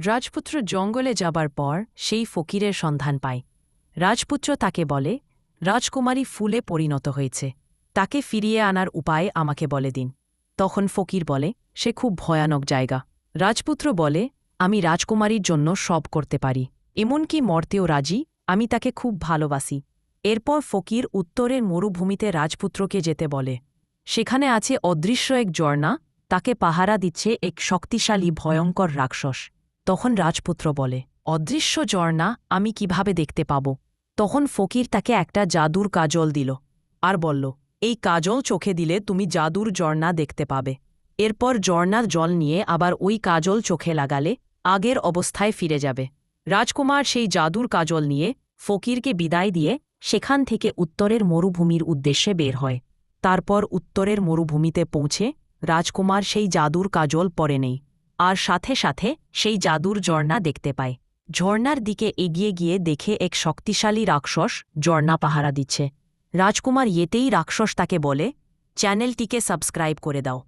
রাজপুত্র জঙ্গলে যাবার পর সেই ফকিরের সন্ধান পায়। রাজপুত্র তাকে বলে, রাজকুমারী ফুলে পরিণত হয়েছে। তাকে ফিরিয়ে আনার উপায় আমাকে বলে দিন। তখন ফকির বলে, সে খুব ভয়ানক জায়গা। রাজপুত্র বলে, আমি রাজকুমারীর জন্য সব করতে পারি। এমনকি মর্তেও রাজি, আমি তাকে খুব ভালোবাসি। এরপর ফকির উত্তরের মরুভূমিতে রাজপুত্রকে যেতে বলে, সেখানে আছে অদৃশ্য এক ঝর্ণা, তাকে পাহারা দিচ্ছে এক শক্তিশালী, ভয়ঙ্কর রাক্ষস। তখন রাজপুত্র বলে, অদৃশ্য ঝর্ণা আমি কীভাবে দেখতে পাব? তখন ফকির তাকে একটা জাদুর কাজল দিল আর বলল, এই কাজল চোখে দিলে তুমি জাদুর ঝর্ণা দেখতে পাবে। এরপর ঝর্ণার জল নিয়ে আবার ওই কাজল চোখে লাগালে আগের অবস্থায় ফিরে যাবে। রাজকুমার সেই জাদুর কাজল নিয়ে ফকিরকে বিদায় দিয়ে সেখান থেকে উত্তরের মরুভূমির উদ্দেশ্যে বের হয়। তারপর উত্তরের মরুভূমিতে পৌঁছে রাজকুমার সেই জাদুর কাজল পরে নেই। আর সাথে সাথে সেই জাদুর ঝর্ণা দেখতে পায়। ঝর্ণার দিকে এগিয়ে গিয়ে দেখে এক শক্তিশালী রাক্ষস ঝর্ণা পাহারা দিচ্ছে। রাজকুমার ইয়েতেই রাক্ষস তাকে বলে, চ্যানেলটিকে সাবস্ক্রাইব করে দাও।